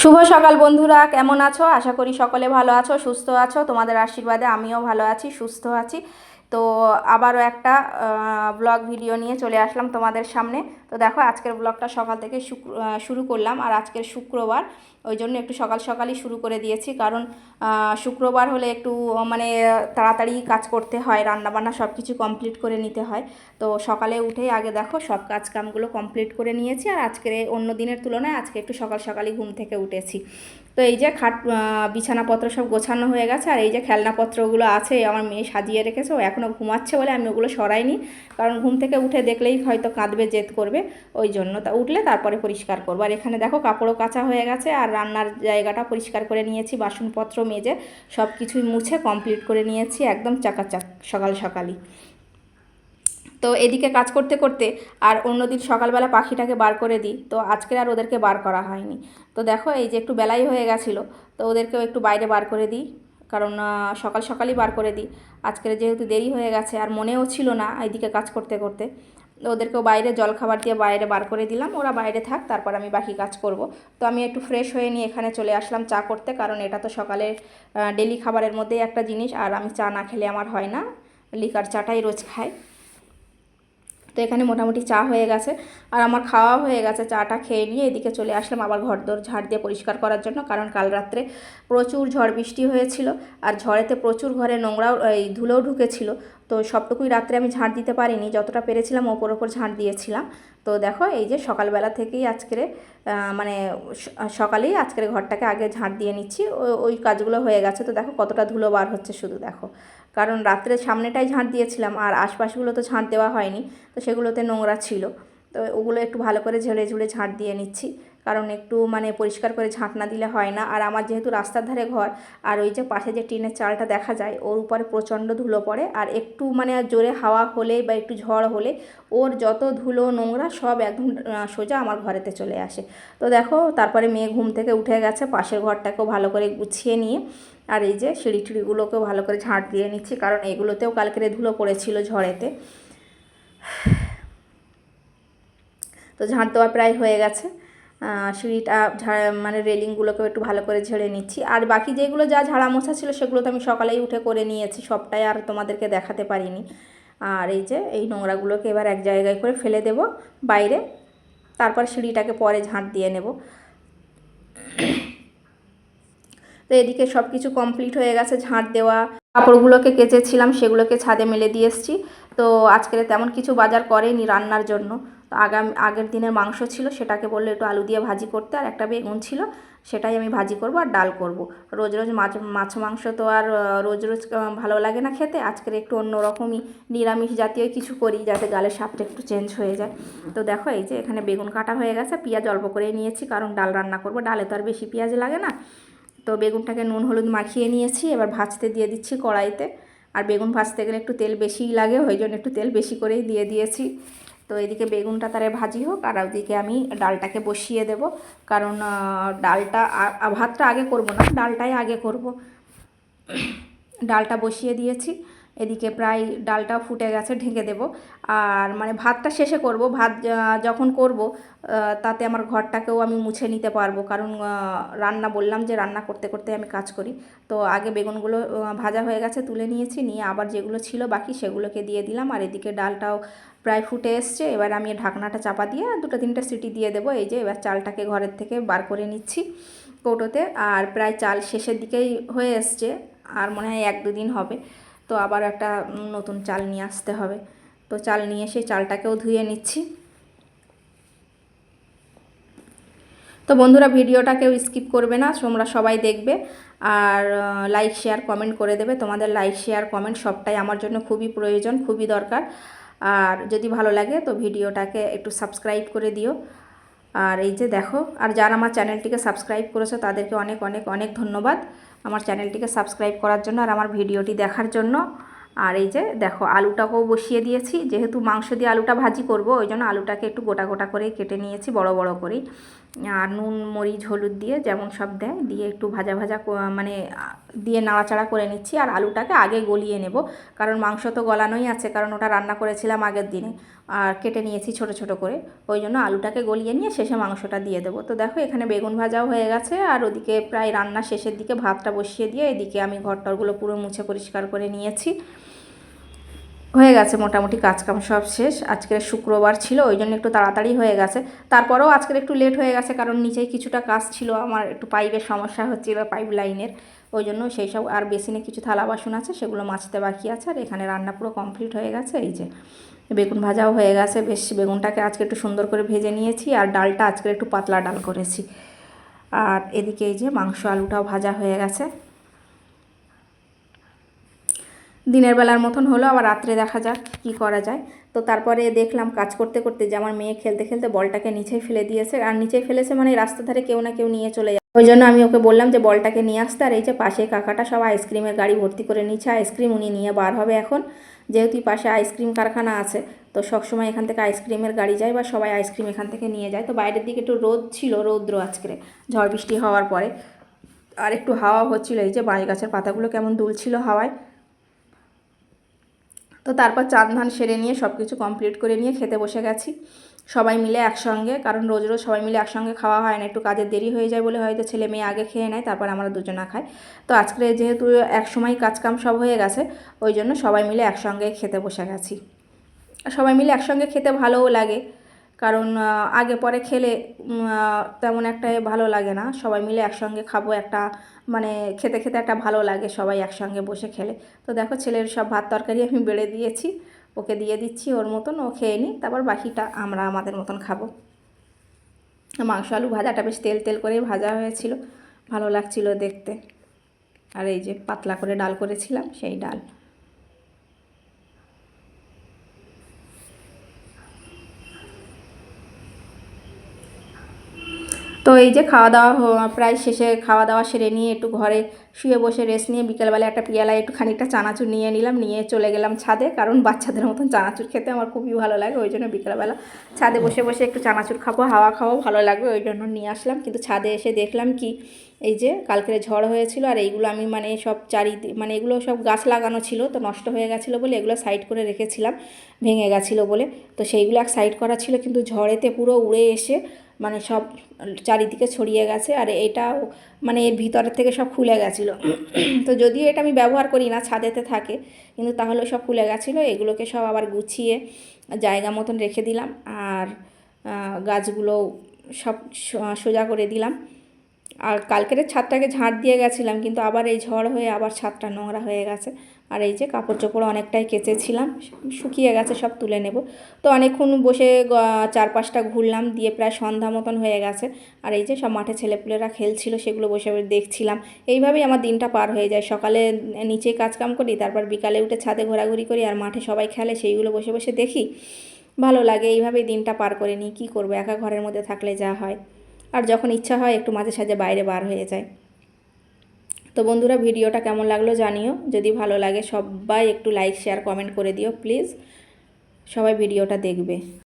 শুভ সকাল বন্ধুরা, কেমন আছো? আশা করি সকলে ভালো আছো, সুস্থ আছো। তোমাদের আশীর্বাদে আমিও ভালো আছি, সুস্থ আছি। তো আবারও একটা ব্লগ ভিডিও নিয়ে চলে আসলাম তোমাদের সামনে। তো দেখো, আজকের ব্লগটা সকাল থেকে শুরু করলাম আর আজকের শুক্রবার, ওই জন্য একটু সকাল সকালই শুরু করে দিয়েছি। কারণ শুক্রবার হলে একটু মানে তাড়াতাড়ি কাজ করতে হয়, রান্নাবান্না সব কিছু কমপ্লিট করে নিতে হয়। তো সকালে উঠেই আগে দেখো, সব কাজ কামগুলো কমপ্লিট করে নিয়েছি। আর আজকের, অন্য দিনের তুলনায় আজকে একটু সকাল সকালই ঘুম থেকে উঠেছি। তো এই যে খাট বিছানাপত্র সব গোছানো হয়ে গেছে, আর এই যে খেলনাপত্রগুলো আছে আমার মেয়ে সাজিয়ে রেখেছে, ও এখনও ঘুমাচ্ছে বলে আমি ওগুলো সরাইনি, কারণ ঘুম থেকে উঠে দেখলেই হয়তো কাঁদবে, জেদ করবে, ওই জন্য তা উঠলে তারপরে পরিষ্কার করব। আর এখানে দেখো কাপড়ও কাচা হয়ে গেছে, আর রান্নার জায়গাটা পরিষ্কার করে নিয়েছি, বাসনপত্র মেজে সব কিছুই মুছে কমপ্লিট করে নিয়েছি, একদম চাকাচাক, সকাল সকালই। তো এদিকে কাজ করতে করতে আর অন্যদিন সকালবেলা পাখিটাকে বার করে দিই। তো আজকের আর ওদেরকে বার করা হয়নি। তো দেখো এই যে একটু বেলাই হয়ে গেছিল, তো ওদেরকেও একটু বাইরে বার করে দিই। কারণ সকাল সকালই বার করে দিই। আজকের যেহেতু দেরি হয়ে গেছে আর মনেও ছিল না এইদিকে কাজ করতে করতে। ওদেরকেও বাইরে জল খাবার দিয়ে বাইরে বার করে দিলাম। ওরা বাইরে থাক, তারপর আমি বাকি কাজ করব। তো আমি একটু ফ্রেশ হয়ে নিয়ে এখানে চলে আসলাম চা করতে। কারণ এটা তো সকালের ডেলি খাবারের মধ্যেই একটা জিনিস। আর আমি চা না খেলে আমার হয় না। লিকার চাটাই রোজ খাই। তো এখানে মোটামুটি চা হয়ে গেছে। আর আমার খাওয়া হয়ে গেছে, চাটা খেয়ে নিয়ে এদিকে চলে আসলাম আবার ঘর ঘরদোর ঝাড় দিয়ে পরিষ্কার করার জন্য, কারণ কাল রাত্রে প্রচুর ঝড় বৃষ্টি হয়েছিল আর ঝড়েতে প্রচুর ঘরে নোংরাও, এই ধুলোও ঢুকেছিল। তো সবটুকুই রাত্রে আমি ঝাড় দিতে পারিনি, যতটা পেরেছিলাম ওপর ওপর ঝাড় দিয়েছিলাম। তো দেখো, এই যে সকালবেলা থেকেই আজকের মানে সকালেই আজকের ঘরটাকে আগে ঝাড় দিয়ে নিচ্ছি ওই কাজগুলো হয়ে গেছে। তো দেখো কতটা ধুলো বার হচ্ছে শুধু দেখো। কারণ রাত্রে সামনেটাই ঝাঁট দিয়েছিলাম আর আশপাশগুলো তো ঝাঁট দেওয়া হয়নি, তো সেগুলোতে নোংরা ছিল। তো ওগুলো একটু ভালো করে ঝেড়ে ঝুড়ে ঝাঁট দিয়ে নিচ্ছি। কারণ একটু মানে পরিষ্কার করে ঝাঁট না দিলে হয় না। আর আমার যেহেতু রাস্তার ধারে ঘর, আর ওই যে পাশে যে টিনের চালটা দেখা যায়, ওর উপরে প্রচণ্ড ধুলো পড়ে। আর একটু মানে জোরে হাওয়া হলে বা একটু ঝড় হলে ওর যত ধুলো নোংরা সব একদম সোজা আমার ঘরেতে চলে আসে। তো দেখো, তারপরে মেয়ে ঘুম থেকে উঠে গেছে। পাশের ঘরটাকেও ভালো করে গুছিয়ে নিয়ে, আর এই যে সিঁড়ি টিড়িগুলোকেও ভালো করে ঝাঁট দিয়ে নিচ্ছি। কারণ এগুলোতেও কালকেরে ধুলো পড়েছিল ঝড়েতে। তো ঝাঁট দেওয়া প্রায় হয়ে গেছে। সিঁড়িটা মানে রেলিংগুলোকেও একটু ভালো করে ঝেড়ে নিচ্ছি। আর বাকি যেগুলো যা ঝাড়া মোছা ছিল সেগুলো তো আমি সকালেই উঠে করে নিয়েছি, সবটাই আর তোমাদেরকে দেখাতে পারিনি। আর এই যে, এই নোংরাগুলোকে এবার এক জায়গায় করে ফেলে দেব বাইরে, তারপর সিঁড়িটাকে পরে ঝাঁট দিয়ে নেব। তো এদিকে সব কিছু কমপ্লিট হয়ে গেছে, ঝাঁট দেওয়া কাপড়গুলোকে কেচেছিলাম, সেগুলোকে ছাদে মেলে দিয়ে এসেছি। তো আজকের তেমন কিছু বাজার করেনি রান্নার জন্য। তো আগাম, আগের দিনের মাংস ছিল, সেটাকে বলল একটু আলু দিয়ে ভাজি করতে, আর একটা বেগুন ছিল, সেটাই আমি ভাজি করব আর ডাল করব। রোজ রোজ মাছ মাছ মাংস তো আর রোজ রোজ ভালো লাগে না খেতে, আজকের একটু অন্য রকমই নিরামিষ জাতীয় কিছু করি, যাতে গালের স্বাদটা একটু চেঞ্জ হয়ে যায়। তো দেখো, এই যে এখানে বেগুন কাটা হয়ে গেছে, পেঁয়াজ অল্প করে নিয়েছি, কারণ ডাল রান্না করব, ডালে তো আর বেশি পেঁয়াজ লাগে না। তো বেগুনটাকে নুন হলুদ মাখিয়ে নিয়েছি, এবার ভাজতে দিয়ে দিচ্ছি কড়াইতে। আর বেগুন ভাজতে গেলে একটু তেল বেশিই লাগে, ওই জন্য একটু তেল বেশি করেই দিয়ে দিয়েছি। তো এদিকে বেগুনটা তারে ভাজি হোক, আর ওদিকে আমি ডালটাকে বসিয়ে দেব। কারণ ডালটা ভাতটা আগে করব না, ডালটাই আগে করব। ডালটা বসিয়ে দিয়েছি। এদিকে প্রায় ডালটা ফুটে গেছে, ঢেকে দেব। আর মানে ভাতটা শেষে করব। ভাত যখন করব তাতে আমার ঘরটাকেও আমি মুছে নিতে পারব। কারণ রান্না বললাম যে রান্না করতে করতে আমি কাজ করি। তো আগে বেগুনগুলো ভাজা হয়ে গেছে, তুলে নিয়েছি। নিয়ে আবার যেগুলো ছিল বাকি সেগুলোকে দিয়ে দিলাম। আর এদিকে ডালটাও প্রায় ফুটে এসছে। এবার আমি ঢাকনাটা চাপা দিয়ে দুটো তিনটে সিটি দিয়ে দেবো। এই যে এবার চালটাকে ঘরের থেকে বার করে নিচ্ছি কৌটোতে। আর প্রায় চাল শেষের দিকেই হয়ে এসছে। আর মনে হয় এক দুদিন হবে। তো আবার একটা নতুন চাল নিয়ে আসতে হবে। তো চাল নিয়ে এসে চালটাকেও ধুয়ে নিচ্ছি। তো বন্ধুরা ভিডিওটা কেউ স্কিপ করবে না, তোমরা সবাই দেখবে। আর লাইক শেয়ার কমেন্ট করে দেবে। তোমাদের লাইক শেয়ার কমেন্ট সবটাই আমার জন্য খুবই প্রয়োজন, খুবই দরকার। আর যদি ভালো লাগে তো ভিডিওটাকে একটু সাবস্ক্রাইব করে দিও। আর এই যে দেখো, আর যারা আমার চ্যানেলটিকে সাবস্ক্রাইব করেছ, তাদেরকে অনেক অনেক অনেক ধন্যবাদ আমার চ্যানেলটিকে সাবস্ক্রাইব করার জন্য আর আমার ভিডিওটি দেখার জন্য। আর এই যে দেখো, আলুটাকেও বসিয়ে দিয়েছি, যেহেতু মাংস দিয়ে আলুটা ভাজি করব, ওই জন্য আলুটাকে একটু গোটা গোটা করে কেটে নিয়েছি, বড় বড় করেই। আর নুন, মরিচ, হলুদ দিয়ে যেমন সব দেয়, দিয়ে একটু ভাজা ভাজা মানে দিয়ে নাড়াচাড়া করে নিচ্ছি। আর আলুটাকে আগে গলিয়ে নেব, কারণ মাংস তো গলানোই আছে, কারণ ওটা রান্না করেছিলাম আগের দিনে। আর কেটে নিয়েছি ছোট ছোট করে, ওই জন্য আলুটাকে গলিয়ে নিয়ে শেষে মাংসটা দিয়ে দেবো। তো দেখো, এখানে বেগুন ভাজাও হয়ে গেছে, আর ওদিকে প্রায় রান্না শেষের দিকে ভাতটা বসিয়ে দিয়ে এদিকে আমি ঘরটরগুলো পুরো মুছে পরিষ্কার করে নিয়েছি। হয়ে গেছে মোটামুটি কাজকাম সব শেষ। আজকের শুক্রবার ছিল, ওই জন্য একটু তাড়াতাড়ি হয়ে গেছে। তারপরেও আজকের একটু লেট হয়ে গেছে, কারণ নিচেই কিছুটা কাজ ছিল। আমার একটু পাইপের সমস্যা হচ্ছিল পাইপ লাইনের ওই জন্য সেই সব আর বেসিনে কিছু থালা বাসন আছে, সেগুলো মাছতে বাকি আছে। আর এখানে রান্না পুরো কমপ্লিট হয়ে গেছে, এই যে বেগুন ভাজাও হয়ে গেছে। বেশ বেগুনটাকে আজকে একটু সুন্দর করে ভেজে নিয়েছি, আর ডালটা আজকে একটু পাতলা ডাল করেছি। আর এদিকে এই যে মাংস আলুটাও ভাজা হয়ে গেছে। দিনের বেলার মতন হলো, আবার রাত্রে দেখা যাক কি করা যায়। তো তারপরে দেখলাম কাজ করতে করতে যে আমার মেয়ে খেলতে খেলতে বলটাকে নিচেই ফেলে দিয়েছে। আর নিচেই ফেলেছে মানে রাস্তা ধারে কেউ না কেউ নিয়ে চলে যায়। ওই জন্য আমি ওকে বললাম যে, বলটাকে নিয়ে আসতে। আর এই যে পাশে কাকাটা সব আইসক্রিমের গাড়ি ভর্তি করে নিচ্ছে। আইসক্রিম উনি নিয়ে বার হবে এখন। যেহেতু পাশে আইসক্রিম কারখানা আছে, তো সবসময় এখান থেকে আইসক্রিমের গাড়ি যায় বা সবাই আইসক্রিম এখান থেকে নিয়ে যায়। তো বাইরের দিকে একটু রোদ ছিল, রৌদ্র আজকে। ঝড় বৃষ্টি হওয়ার পরে। আর একটু হাওয়া হচ্ছিল, এই যে বাঁশ গাছের পাতাগুলো কেমন দুলছিল হাওয়ায়। তো তারপর চান ধান সেরে নিয়ে সব কিছু কমপ্লিট করে নিয়ে খেতে বসে গেছি। সবাই মিলে একসঙ্গে, কারণ রোজ রোজ সবাই মিলে একসঙ্গে খাওয়া হয় না, একটু কাজের দেরি হয়ে যায় বলে হয়তো ছেলে মেয়ে আগে খেয়ে নেয়, তারপর আমরা দুজনা খাই। তো আজকে যেহেতু একসময় কাজকাম সব হয়ে গেছে, ওই জন্য সবাই মিলে একসঙ্গে খেতে বসে গেছি। সবাই মিলে একসঙ্গে খেতে ভালোও লাগে। কারণ আগে পরে খেলে তেমন একটা ভালো লাগে না। সবাই মিলে একসঙ্গে খাব একটা মানে খেতে খেতে একটা ভালো লাগে সবাই একসঙ্গে বসে খেলে। তো দেখো ছেলের সব ভাত তরকারি আমি বেড়ে দিয়েছি, ওকে দিয়ে দিচ্ছি ওর মতন, ও খেয়ে নিই তারপর বাকিটা আমরা আমাদের মতন খাব। মাংস, আলু ভাজাটা বেশ তেল তেল করে ভাজা হয়েছিল, ভালো লাগছিল দেখতে। আর এই যে পাতলা করে ডাল করেছিলাম, সেই ডাল। তো এই যে খাওয়া দাওয়া প্রায় শেষে খাওয়া দাওয়া সেরে নিয়ে একটু ঘরে শুয়ে বসে রেস্ট নিয়ে বিকেলবেলা একটা পিয়ালায় একটু খানিকটা চানাচুর নিয়ে নিলাম, নিয়ে চলে গেলাম ছাদে। কারণ বাচ্চাদের মতন চানাচুর খেতে আমার খুবই ভালো লাগে, ওই জন্য বিকেলবেলা ছাদে বসে বসে একটু চানাচুর খাব, হাওয়া খাওয়াও ভালো লাগবে, ওই জন্য নিয়ে আসলাম। কিন্তু ছাদে এসে দেখলাম কি, এই যে কালকের ঝড় হয়েছিল আর এইগুলো আমি মানে সব চারি মানে এগুলো সব গাছ লাগানো ছিল তো নষ্ট হয়ে গেছিল বলে এগুলো সাইড করে রেখেছিলাম, ভেঙে গেছিল বলে। তো সেইগুলো এক সাইড করা ছিল, কিন্তু ঝড়েতে পুরো উড়ে এসে মানে সব চারিদিকে ছড়িয়ে গেছে আর এটাও মানে এর ভিতরের থেকে সব খুলে গেছিল। তো যদিও এটা আমি ব্যবহার করি না, ছাদেতে থাকে, কিন্তু তাহলে সব খুলে গেছিল, এগুলোকে সব আবার গুছিয়ে জায়গা মতন রেখে দিলাম আর গাছগুলো সব সোজা করে দিলাম। আর কালকের ছাদটাকে ঝাঁট দিয়ে গেছিলাম, কিন্তু আবার এই ঝড় হয়ে আবার ছাদটা নোংরা হয়ে গেছে। আর এই যে কাপড় চোপড় অনেকটাই কেচেছিলাম, শুকিয়ে গেছে, সব তুলে নেব। তো অনেকক্ষণ বসে চারপাশটা ঘুরলাম, দিয়ে প্রায় সন্ধ্যা মতন হয়ে গেছে। আর এই যে সব মাঠে ছেলেপুলেরা খেলছিল, সেগুলো বসে বসে দেখছিলাম। এইভাবেই আমার দিনটা পার হয়ে যায়। সকালে নিচে কাজকাম করি, তারপর বিকালে উঠে ছাদে ঘোরাঘুরি করি, আর মাঠে সবাই খেলে, সেইগুলো বসে বসে দেখি। ভালো লাগে, এইভাবেই দিনটা পার করে নিই। কী করব? একা ঘরের মধ্যে থাকলে যা হয়। আর যখন ইচ্ছা হয়, একটু মাঝে সাঝে বাইরে বার হয়ে যায় তো বন্ধুরা ভিডিওটা কেমন লাগল জানিও। যদি ভালো লাগে সবাই একটু লাইক শেয়ার কমেন্ট করে দিও প্লিজ সবাই ভিডিওটা দেখবে।